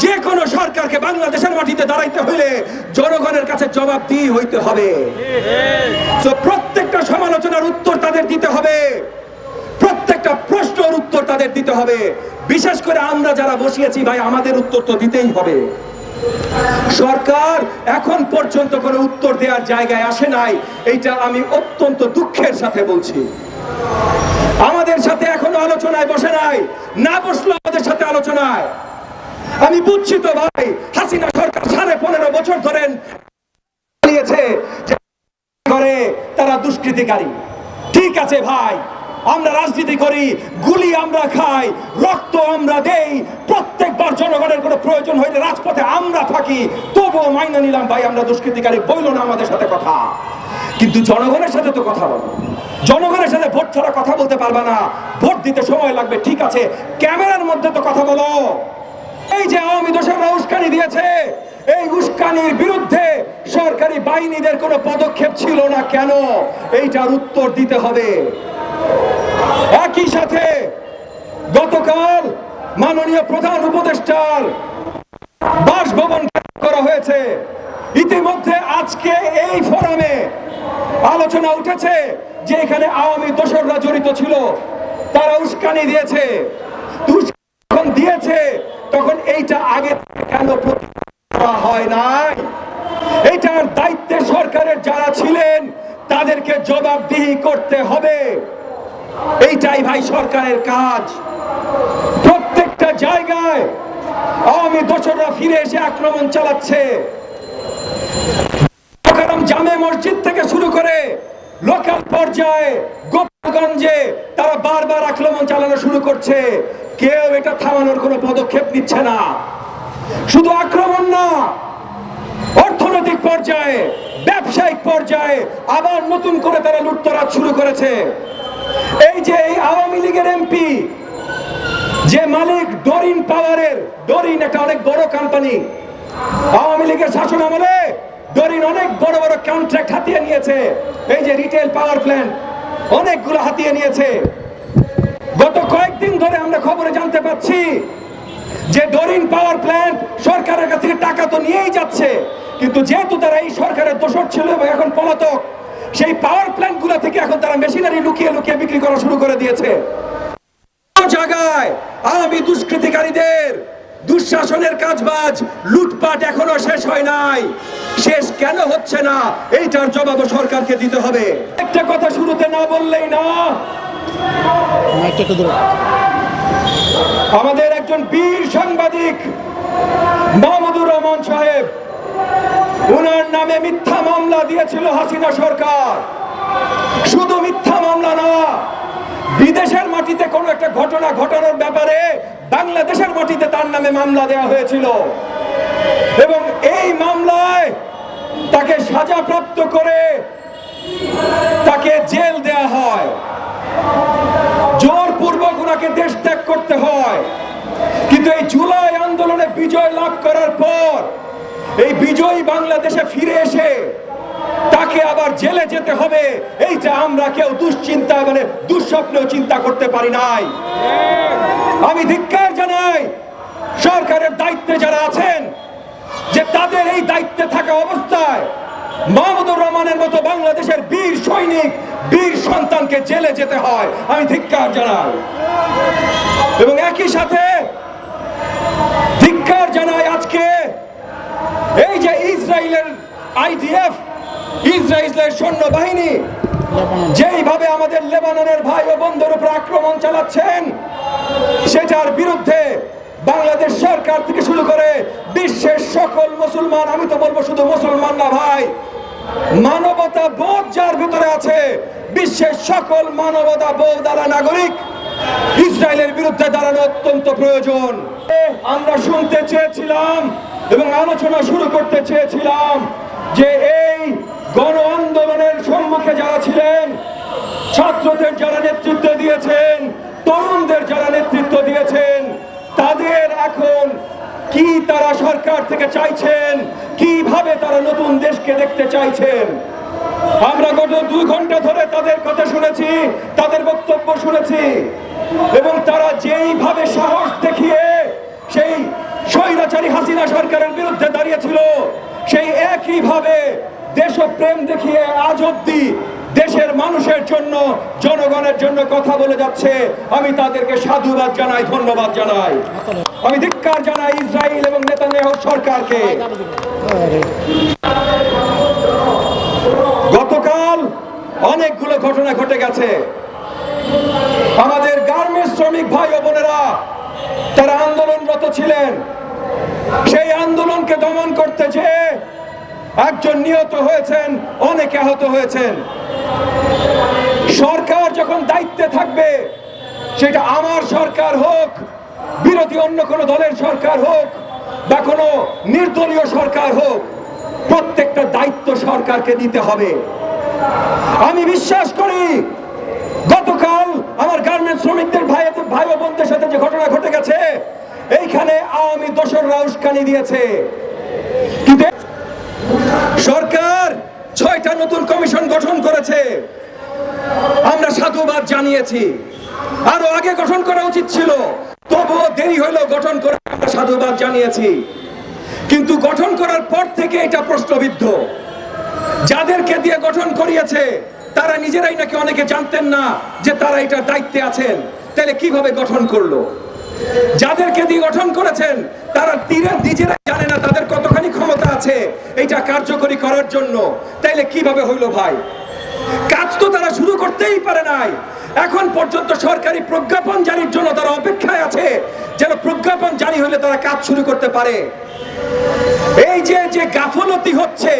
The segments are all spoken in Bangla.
যে কোনো সরকারকে বাংলাদেশের মাটিতে দাঁড়াইতে হইলে জনগণের কাছে জবাব দিয়ে হইতে হবে। প্রত্যেকটা সমালোচনার উত্তর তাদের দিতে হবে। প্রত্যেকটা প্রশ্নের উত্তর তাদের দিতে হবে। বিশেষ করে আমরা যারা বসিয়েছি ভাই, আমাদের উত্তর তো দিতেই হবে। সরকার এখন পর্যন্ত কোনো উত্তর দেওয়ার জায়গায় আসে নাই। এইটা আমি অত্যন্ত দুঃখের সাথে বলছি। আমাদের সাথে এখনও আলোচনায় বসে নাই। না বসল আমাদের সাথে আলোচনায়। আমি বুঝছি তো ভাই, হাসিনা সরকার সাড়ে পনেরো বছর ধরেন করে তারা দুষ্কৃতিকারী। ঠিক আছে ভাই, আমরা রাজনীতি করি, গুলি আমরা খাই, রক্ত আমরা দেই, প্রত্যেকবার জনগণের কোনো প্রয়োজন হইলে রাজপথে আমরা থাকি, তবুও মাইনা নিলাম ভাই, আমরা দুষ্কৃতিকারী, বইল না আমাদের সাথে কথা। কিন্তু জনগণের সাথে তো কথা বলো। জনগণের সাথে ভোট ছাড়া কথা বলতে পারবে না। ভোট দিতে সময় লাগবে, ঠিক আছে। ক্যামেরার মধ্যে তো কথা বলো। এই যে আওয়ামী দোষররা উস্কানি দিয়েছে, এই উস্কানির বিরুদ্ধে সরকারি বাহিনীদের কোনো পদক্ষেপ ছিল না কেন? এইটার উত্তর দিতে হবে। একই সাথে গতকাল মাননীয় প্রধান উপদেষ্টার বাসভবন করা হয়েছে। ইতিমধ্যে আজকে এই ফোরামে আলোচনা উঠেছে যে এখানে আওয়ামী দোসররা জড়িত ছিল। তারা উস্কানি দিয়েছে। দিয়েছে। তখন এইটা আগে কেন হয় নাই? এইটার দায়িত্বে সরকারের যারা ছিলেন, তাদেরকে জবাবদিহি করতে হবে। এইটাই ভাই সরকারের কাজ। প্রত্যেকটা জায়গায় আওয়ামী দোসররা ফিরে এসে আক্রমণ চালাচ্ছে। জামে মসজিদ থেকে শুরু করে লোকাল পর্যায়ে গোপালগঞ্জে তারা বারবার আক্রমণ চালানো শুরু করছে। কেউ এটা থামানোর কোনো পদক্ষেপ নিচ্ছে না। শুধু আক্রমণ না, অর্থনৈতিক পর্যায়ে, ব্যবসায়িক পর্যায়ে আবার নতুন করে তারা লুটতরাজ শুরু করেছে। এই যে এই আওয়ামী লীগের এমপি, যে মালিক ডরিন পাওয়ারের, ডরিন একটা অনেক বড় কোম্পানি আওয়ামী লীগের শাসন আমলে ডরিন অনেক বড় বড় কন্ট্রাক্ট হাতিয়ে নিয়েছে। এই যে রিটেল পাওয়ার প্ল্যান্ট অনেকগুলো হাতিয়ে নিয়েছে। গত কয়েকদিন ধরে আমরা খবরে জানতে পাচ্ছি যে ডরিন পাওয়ার প্ল্যান্ট সরকারের কাছ থেকে টাকা তো নিয়েই যাচ্ছে, কিন্তু যেহেতু তারা এই সরকারের দোষর ছিল এবং এখন পলাতক, সেই পাওয়ার প্ল্যান্টগুলো থেকে এখন তারা মেশিনারি লুকিয়ে লুকিয়ে বিক্রি করা শুরু করে দিয়েছে। জায়গায় আওয়ামী দুষ্কৃতিকারীদের দুঃশাসনের কাজবাজ, লুটপাট এখনও শেষ হয় নাই। শেষ কেন হচ্ছে না? এইটার জবাব সরকারকে দিতে হবে। একটা কথা শুরুতে না বললেই না। আমাদের একজন বীর সাংবাদিক, মাহমুদুর রহমান সাহেব, উনার নামে মিথ্যা মামলা দিয়েছিল হাসিনা সরকার। শুধু মিথ্যা মামলা না বিদেশের মাটিতে কোনো একটা ঘটনা ঘটানোর ব্যাপারে বাংলাদেশের মাটিতে তার নামে মামলা দেওয়া হয়েছিল। এবং এই মামলায় তাকে সাজাপ্রাপ্ত করে তাকে জেল দেয়া হয়। জোরপূর্বক ওনাকে দেশ ত্যাগ করতে হয়। কিন্তু এই জুলাই আন্দোলনে বিজয় লাভ করার পর এই বিজয়ী বাংলাদেশে ফিরে এসে জেলে যেতে হবে। এইটা আমরা কেউ দুশ্চিন্তা মানে দুঃস্বপ্নেও চিন্তা করতে পারি নাই। আমি ধিক্কার জানাই, সরকারের দায়িত্বে যারা আছেন, যে তাদের এই দায়িত্বে থাকা অবস্থায় মাহমুদুর রহমানের মতো বাংলাদেশের বীর সৈনিক, বীর সন্তানকে জেলে যেতে হয়। আমি ধিক্কার জানাই। এবং একই সাথে ধিক্কার জানাই আজকে এই যে ইসরায়েলের আইডিএফ ইসরায়েলের সৈন্য বাহিনী যেইভাবে আমাদের লেবাননের ভাই ও বন্ধুর উপর আক্রমণ চালাচ্ছেন সেটার বিরুদ্ধে বাংলাদেশ সরকার থেকে শুরু করে বিশ্বের সকল মুসলমান আমি তো বলব শুধু মুসলমান না ভাই মানবতা বোধ যার ভিতরে আছে বিশ্বের সকল মানবতা বোধ দ্বারা নাগরিক ইসরায়েলের বিরুদ্ধে দাঁড়ানো অত্যন্ত প্রয়োজন। আমরা শুনতে চেয়েছিলাম এবং আলোচনা শুরু করতে চেয়েছিলাম যে এই গণ আন্দোলনের সম্মুখে যারা ছিলেন, ছাত্রদের যারা নেতৃত্ব দিয়েছেন, তরুণদের যারা নেতৃত্ব দিয়েছেন, তাদের এখন কি তারা সরকার থেকে চাইছেন, কীভাবে তারা নতুন দেশকে দেখতে চাইছেন? আমরা গত দুই ঘণ্টা ধরে তাদের কথা শুনেছি, তাদের বক্তব্য শুনেছি, এবং তারা যেইভাবে সাহস দেখিয়ে সেই স্বৈরাচারী হাসিনা সরকারের বিরুদ্ধে দাঁড়িয়েছিল, সেই একইভাবে দেশপ্রেম দেখিয়ে আজ অব্দি দেশের মানুষের জন্য, জনগণের জন্য কথা বলে যাচ্ছে। আমি তাদেরকে সাধুবাদ জানাই, ধন্যবাদ জানাই। আমি ধিক্কার জানাই ইসরায়েল এবং নেতানিয়াহু সরকারকে। গতকাল অনেকগুলো ঘটনা ঘটে গেছে। আমাদের গার্মেন্টস শ্রমিক ভাই ও বোনেরা, তারা আন্দোলনরত ছিলেন। সেই আন্দোলনকে দমন করতে যে একজন নিহত হয়েছেন, অনেকে আহত হয়েছেন। সরকার যখন দায়িত্বে থাকবে, সেটা আমার সরকার হোক, বিরোধী অন্য কোনো দলের সরকার হোক, বা কোনো নির্দলীয় সরকার হোক, প্রত্যেকটা দায়িত্ব সরকারকে দিতে হবে। আমি বিশ্বাস করি, গতকাল আমার গার্মেন্টস শ্রমিকদের ভাই ভাই বোনদের সাথে যে ঘটনা ঘটে গেছে, এইখানে আওয়ামী দোসররা উস্কানি দিয়েছে। কিন্তু সরকার ছয়টা নতুন কমিশন গঠন করেছে। আমরা সাধুবাদ জানিয়েছি। আরও আগে গঠন করা উচিত ছিল। তবুও দেরি হইলেও গঠন করে আমরা সাধুবাদ জানিয়েছি। কিন্তু গঠন করার পর থেকে এটা প্রশ্নবিদ্ধ। যাদেরকে দিয়ে গঠন করিয়েছে, তারা নিজেরাই নাকি অনেকে জানতেন না যে তারা এটার দায়িত্বে আছেন। তাহলে কীভাবে গঠন করল? যাদেরকে দিয়ে গঠন করেছেন, তারা তীরে নিজেরাই জানে না তাদের কতখানি ক্ষমতা আছে, এটা কার্যকরী করার জন্য। তাইলে কীভাবে হইল ভাই? কাজ তো তারা শুরু করতেই পারে নাই। এখন পর্যন্ত সরকারি প্রজ্ঞাপন জারির জন্য তারা অপেক্ষায় আছে, যেন প্রজ্ঞাপন জারি হলে তারা কাজ শুরু করতে পারে। এই যে যে গাফলতি হচ্ছে,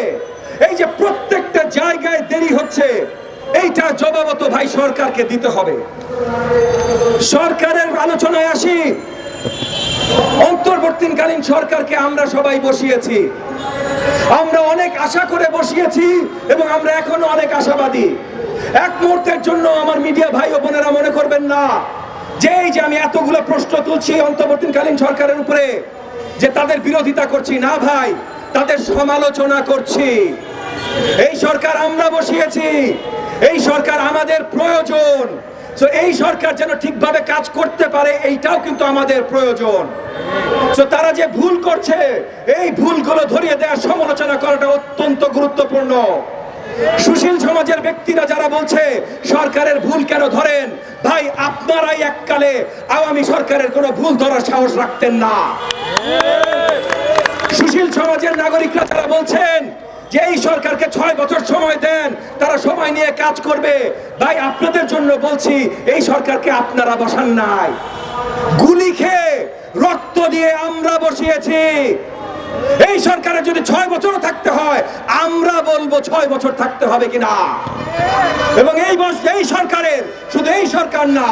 এই যে প্রত্যেকটা জায়গায় দেরি হচ্ছে, এইটা জবাবত ভাই সরকারকে দিতে হবে। সরকারের আলোচনায় আসি। অন্তর্বর্তীকালীন সরকারকে আমরা সবাই বসিয়েছি। আমরা অনেক আশা করে বসিয়েছি এবং আমরা এখনও অনেক আশাবাদী। এক মুহূর্তের জন্য আমার মিডিয়া ভাই ও বোনেরা মনে করবেন না, যে এই যে আমি এতগুলো প্রশ্ন তুলছি অন্তর্বর্তীকালীন সরকারের উপরে, যে তাদের বিরোধিতা করছি। না ভাই, তাদের সমালোচনা করছি। এই সরকার আমরা বসিয়েছি। এই সরকার আমাদের প্রয়োজন। তো এই সরকার যেন ঠিকভাবে কাজ করতে পারে, এইটাও কিন্তু আমাদের প্রয়োজন। তো তারা যে ভুল করছে, এই ভুলগুলো ধরিয়ে দেওয়ার সমালোচনা করাটা অত্যন্ত গুরুত্বপূর্ণ। সুশীল সমাজের ব্যক্তিরা যারা বলছে, সরকারের ভুল কেন ধরেন? ভাই, আপনারাই এককালে আওয়ামী সরকারের কোনো ভুল ধরার সাহস রাখতেন না। সুশীল সমাজের নাগরিকরা তারা বলছেন যে এই সরকারকে ছয় বছর সময় দেন, তারা সময় নিয়ে কাজ করবে। ভাই আপনাদের জন্য বলছি, এই সরকারকে আপনারা বসান নাই। গুলি খেয়ে রক্ত দিয়ে আমরা বসিয়েছি। এই সরকারের যদি ছয় বছরও থাকতে হয়, আমরা বলব ছয় বছর থাকতে হবে কিনা? এবং এই এই সরকারের শুধু এই সরকার না